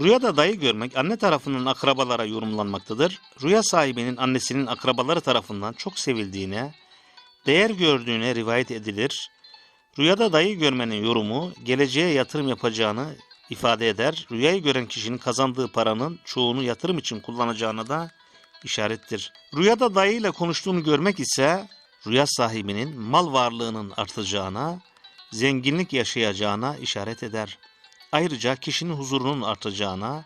Rüyada dayı görmek anne tarafının akrabalara yorumlanmaktadır. Rüya sahibinin annesinin akrabaları tarafından çok sevildiğine, değer gördüğüne rivayet edilir. Rüyada dayı görmenin yorumu geleceğe yatırım yapacağını ifade eder. Rüyayı gören kişinin kazandığı paranın çoğunu yatırım için kullanacağına da işarettir. Rüyada dayı ile konuştuğunu görmek ise rüya sahibinin mal varlığının artacağına, zenginlik yaşayacağına işaret eder. Ayrıca kişinin huzurunun artacağına,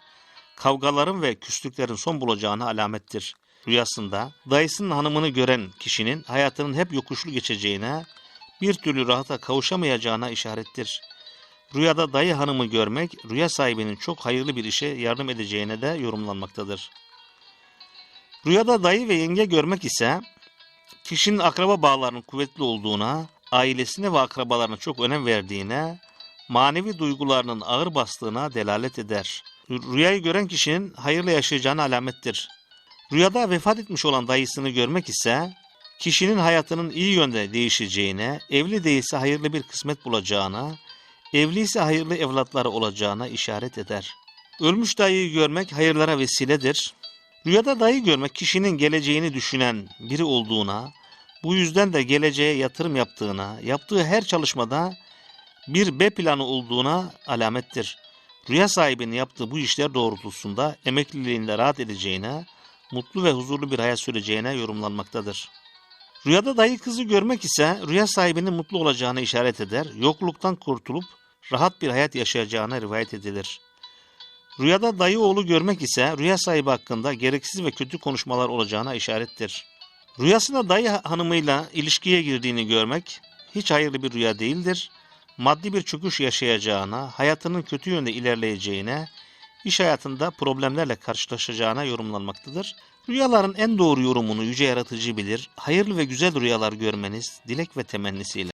kavgaların ve küslüklerin son bulacağına alamettir. Rüyasında dayısının hanımını gören kişinin hayatının hep yokuşlu geçeceğine, bir türlü rahata kavuşamayacağına işarettir. Rüyada dayı hanımı görmek, rüya sahibinin çok hayırlı bir işe yardım edeceğine de yorumlanmaktadır. Rüyada dayı ve yenge görmek ise, kişinin akraba bağlarının kuvvetli olduğuna, ailesine ve akrabalarına çok önem verdiğine, manevi duygularının ağır bastığına delalet eder. Rüyayı gören kişinin hayırlı yaşayacağına alamettir. Rüyada vefat etmiş olan dayısını görmek ise, kişinin hayatının iyi yönde değişeceğine, evli değilse hayırlı bir kısmet bulacağına, evli ise hayırlı evlatları olacağına işaret eder. Ölmüş dayıyı görmek hayırlara vesiledir. Rüyada dayı görmek kişinin geleceğini düşünen biri olduğuna, bu yüzden de geleceğe yatırım yaptığına, yaptığı her çalışmada bir B planı olduğuna alamettir. Rüya sahibinin yaptığı bu işler doğrultusunda emekliliğinde rahat edeceğine, mutlu ve huzurlu bir hayat süreceğine yorumlanmaktadır. Rüyada dayı kızı görmek ise rüya sahibinin mutlu olacağına işaret eder, yokluktan kurtulup rahat bir hayat yaşayacağına rivayet edilir. Rüyada dayı oğlu görmek ise rüya sahibi hakkında gereksiz ve kötü konuşmalar olacağına işarettir. Rüyasında dayı hanımıyla ilişkiye girdiğini görmek hiç hayırlı bir rüya değildir. Maddi bir çöküş yaşayacağına, hayatının kötü yönde ilerleyeceğine, iş hayatında problemlerle karşılaşacağına yorumlanmaktadır. Rüyaların en doğru yorumunu yüce yaratıcı bilir. Hayırlı ve güzel rüyalar görmeniz dilek ve temennisiyle.